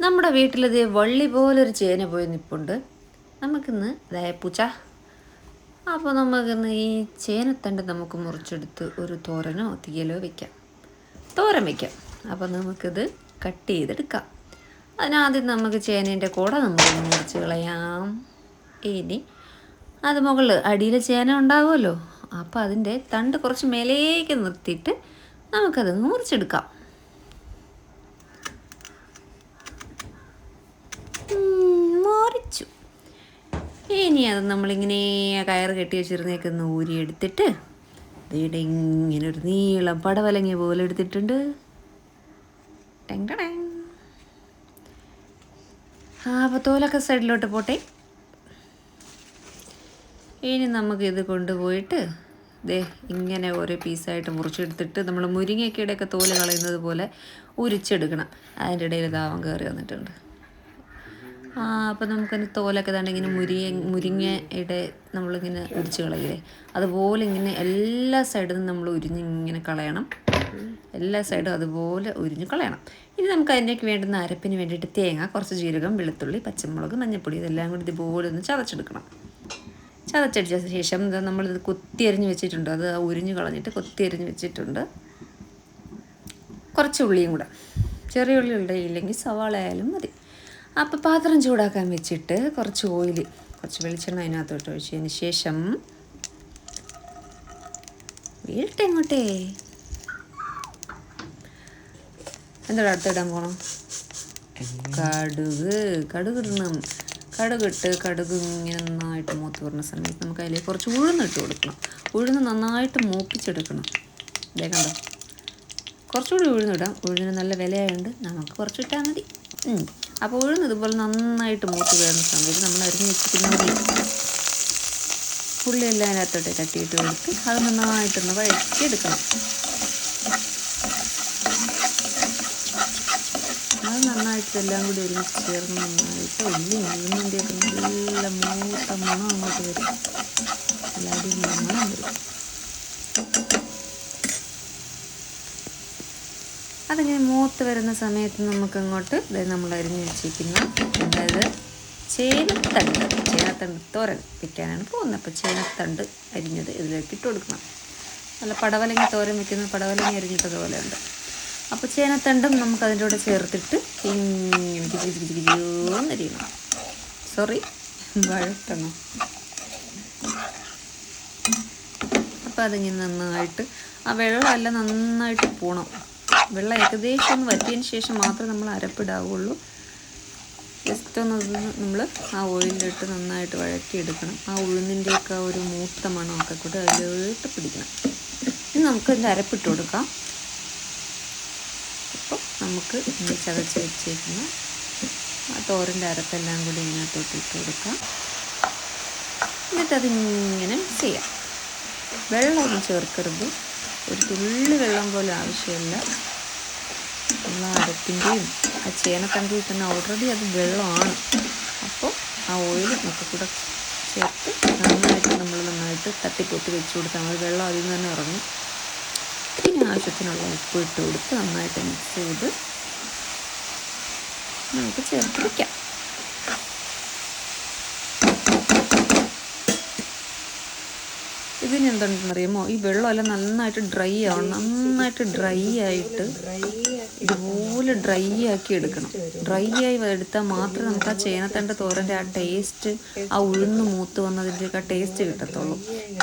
നമ്മുടെ വീട്ടിലത് വള്ളി പോലൊരു ചേന പോയി നിപ്പുണ്ട്. നമുക്കിന്ന് ഇതായ പൂച്ച. അപ്പോൾ നമുക്കിന്ന് ഈ ചേനത്തണ്ട് നമുക്ക് മുറിച്ചെടുത്ത് ഒരു തോരനോ തീയലോ വെക്കാം. തോരൻ വെക്കാം. അപ്പോൾ നമുക്കിത് കട്ട് ചെയ്തെടുക്കാം. അതിനാദ്യം നമുക്ക് ചേനേന്റെ കൂടെ നമുക്ക് മുറിച്ച് കളയാം. ഇനി അത് മുകളിൽ അടിയിൽ ചേന ഉണ്ടാകുമല്ലോ അപ്പോൾ അതിന്റെ തണ്ട് കുറച്ച് മേലേക്ക് നിർത്തിയിട്ട് നമുക്കത് മുറിച്ചെടുക്കാം ഉം, മുറിച്ചു ഇനി അത് നമ്മളിങ്ങനെ കയർ കെട്ടി വെച്ചിരുന്നേക്ക് ഒന്ന് ഊരിയെടുത്തിട്ട് ഇവിടെ ഇങ്ങനെ ഒരു നീളം പടവലങ്ങിയ പോലെ എടുത്തിട്ടുണ്ട്. ടെങ് ടടങ്. ആ അപ്പോൾ തോലൊക്കെ സൈഡിലോട്ട് പോട്ടെ. ഇനി നമുക്ക് ഇത് കൊണ്ടുപോയിട്ട് ദേ ഇങ്ങനെ ഓരോ പീസായിട്ട് മുറിച്ചെടുത്തിട്ട് നമ്മൾ മുരിങ്ങയ്ക്കയുടെയൊക്കെ തോൽ കളയുന്നത് പോലെ ഉരിച്ചെടുക്കണം. അതിന്റെ ഇടയിൽ ദാവം കയറി വന്നിട്ടുണ്ട്. അപ്പോൾ നമുക്കതിന്റെ തോലൊക്കെ തന്നെ ഇങ്ങനെ മുരിങ്ങ മുരിങ്ങയുടെ നമ്മളിങ്ങനെ ഉരിച്ച് കളയില്ലേ? അതുപോലെ ഇങ്ങനെ എല്ലാ നിന്നും നമ്മൾ ഉരിഞ്ഞ് ഇങ്ങനെ കളയണം. എല്ലാ സൈഡും അതുപോലെ ഉരിഞ്ഞ് കളയണം. ഇനി നമുക്ക് അതിന്റെയൊക്കെ വേണ്ടുന്ന അരപ്പിന് വേണ്ടിയിട്ട് തേങ്ങ കുറച്ച് ജീരകം വെളുത്തുള്ളി പച്ചമുളക് മഞ്ഞൾപ്പൊടി ഇതെല്ലാം കൂടി ഇതുപോലെ ഒന്ന് ചതച്ചെടുക്കണം. ചതച്ചടിച്ച ശേഷം നമ്മളിത് കൊത്തിയരിഞ്ഞ് വെച്ചിട്ടുണ്ട്. അത് ഉരിഞ്ഞ് കളഞ്ഞിട്ട് കൊത്തിയരിഞ്ഞ് വെച്ചിട്ടുണ്ട്. കുറച്ച് ഉള്ളിയും കൂടെ. ചെറിയ ഉള്ളി ഉണ്ടെങ്കിൽ സവാള ആയാലും മതി. അപ്പോൾ പാത്രം ചൂടാക്കാൻ വെച്ചിട്ട് കുറച്ച് ഓയിൽ കുറച്ച് വെളിച്ചെണ്ണ അതിനകത്തോട്ട് ഒഴിച്ചതിന് ശേഷം വീട്ടെ ഇങ്ങോട്ടേ എന്താ അടുത്തിടാൻ പോണം? കടുക് കടുക് ഇടണം. കടുകിട്ട് കടുക് ഇങ്ങനെ നന്നായിട്ട് മൂത്ത് വരുന്ന സമയത്ത് നമുക്ക് അതിലേക്ക് കുറച്ച് ഉഴുന്നിട്ട് കൊടുക്കണം. ഉഴുന്ന് നന്നായിട്ട് മൂപ്പിച്ചെടുക്കണം. ഇതേ കണ്ടോ? കുറച്ചുകൂടി ഉഴുന്നിടാം ഉഴുന്നിന് നല്ല വിലയായതുകൊണ്ട് നമുക്ക് കുറച്ചിട്ടാൽ മതി. അപ്പോൾ ഉഴുന്ന് ഇതുപോലെ നന്നായിട്ട് മൂത്ത് വരുന്ന സമയത്ത് നമ്മൾ അരിഞ്ഞ് വെച്ചിരിക്കുന്ന ഉള്ളി. ഉള്ളിയെല്ലാം അതിനകത്തോട്ട് തട്ടിയിട്ട് കൊടുത്ത് അത് നന്നായിട്ടൊന്ന് വഴക്കിയെടുക്കണം അത് നന്നായിട്ട് എല്ലാം കൂടി ഒരുമിച്ച് ചേർന്ന് നന്നായിട്ട് ഉള്ളി ഉഴുന്നിന്റെയൊക്കെ നല്ല മൂത്ത മണം അങ്ങോട്ട് വരും. എല്ലാവരും മണം വരും. അതിങ്ങനെ മൂത്ത് വരുന്ന സമയത്ത് നമുക്ക് അങ്ങോട്ട് ഇത് നമ്മൾ അരിഞ്ഞു വെച്ചിരിക്കുന്ന. അതായത് ചേനത്തണ്ട്. ചേനത്തണ്ട് തോരൻ വെക്കാനാണ് പോകുന്നത്. അപ്പോൾ ചേനത്തണ്ട് അരിഞ്ഞത് ഇതിലേക്ക് ഇട്ട് കൊടുക്കണം. നല്ല പടവലങ്ങ തോരൻ വെക്കുന്ന പടവലങ്ങി അരിഞ്ഞിട്ടതുപോലെ ഉണ്ട് അപ്പോൾ ചേനത്തണ്ടും നമുക്ക് അതിന്റെ കൂടെ ചേർത്തിട്ട് ഇങ്ങനെ കിച്ചിയോന്നരിയണം സോറി വഴട്ടണം അപ്പോൾ അതിങ്ങനെ നന്നായിട്ട് ആ വെള്ളമെല്ലാം നന്നായിട്ട് പോണം. വെള്ളം ഏകദേശം ഒന്ന് വറ്റിയതിന് ശേഷം മാത്രമേ നമ്മൾ അരപ്പിടാവുള്ളൂ. ജസ്റ്റ് ഒന്ന് നമ്മൾ ആ ഓയിലിട്ട് നന്നായിട്ട് വഴറ്റിയെടുക്കണം. ആ ഉഴുന്നിന്റെയൊക്കെ ഒരു മൂത്ത മണമൊക്കെ കൂടെ അതിലോട്ട് പിടിക്കണം. ഇനി നമുക്ക് ഇതിന്റെ അരപ്പിട്ട് കൊടുക്കാം. അപ്പോൾ നമുക്ക് ഇനി ചതച്ച് വെച്ചേക്കുന്ന ആ തോരന്റെ അരപ്പെല്ലാം കൂടി ഇതിനകത്തോട്ട് ഇട്ട് കൊടുക്കാം. എന്നിട്ട് അതിങ്ങനെ മിക്സ് ചെയ്യാം വെള്ളമൊന്നും ചേർക്കരുത്. ഒരു തുള്ളി വെള്ളം പോലും ആവശ്യമില്ല. ആ അരപ്പിന്റെയും ആ ചേനത്തണ്ടിൽ തന്നെ ഓൾറെഡി അത് വെള്ളമാണ്. അപ്പോൾ ആ ഓയിൽ ഒക്കെ കൂടെ ചേർത്ത് നന്നായിട്ട് നമ്മൾ നന്നായിട്ട് തട്ടിപ്പൊത്തി വെച്ച് കൊടുത്താൽ മതി. വെള്ളം അതിൽ നിന്ന് തന്നെ ഇറങ്ങും. പിന്നെ ആവശ്യത്തിനുള്ള ഉപ്പ് ഇട്ട് കൊടുത്ത് നന്നായിട്ട് മിക്സ് ചെയ്ത് നമുക്ക് ചേർത്ത് വയ്ക്കാം ഇതിന് എന്തുണ്ടെന്ന് അറിയാമോ ഈ വെള്ളമെല്ലാം നന്നായിട്ട് ഡ്രൈ ആവണം. നന്നായിട്ട് ഡ്രൈ ആയിട്ട് ഇതുപോലെ ഡ്രൈ ആക്കി എടുക്കണം. ഡ്രൈ ആയി എടുത്താൽ മാത്രമേ നമുക്ക് ആ ചേനത്തണ്ട് തോരന്റെ ആ ടേസ്റ്റ് ആ ഉഴുന്ന് മൂത്ത് വന്നതിന്റെയൊക്കെ ആ ടേസ്റ്റ് കിട്ടത്തുള്ളൂ.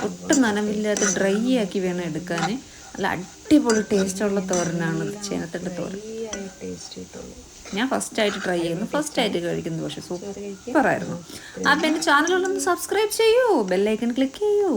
ഒട്ടും നനവില്ലാതെ ഡ്രൈ ആക്കി വേണം എടുക്കാൻ. നല്ല അടിപൊളി ടേസ്റ്റുള്ള തോരനാണ് ചേനത്തണ്ട തോരൻ. ഞാൻ ഫസ്റ്റ് ആയിട്ട് ട്രൈ ചെയ്യുന്നു. ഫസ്റ്റ് ആയിട്ട് കഴിക്കുന്നു പക്ഷെ സൂപ്പറായിരുന്നു അപ്പം എന്റെ ചാനലൊന്ന് സബ്സ്ക്രൈബ് ചെയ്യൂ. ബെല്ലൈക്കൺ ക്ലിക്ക് ചെയ്യൂ.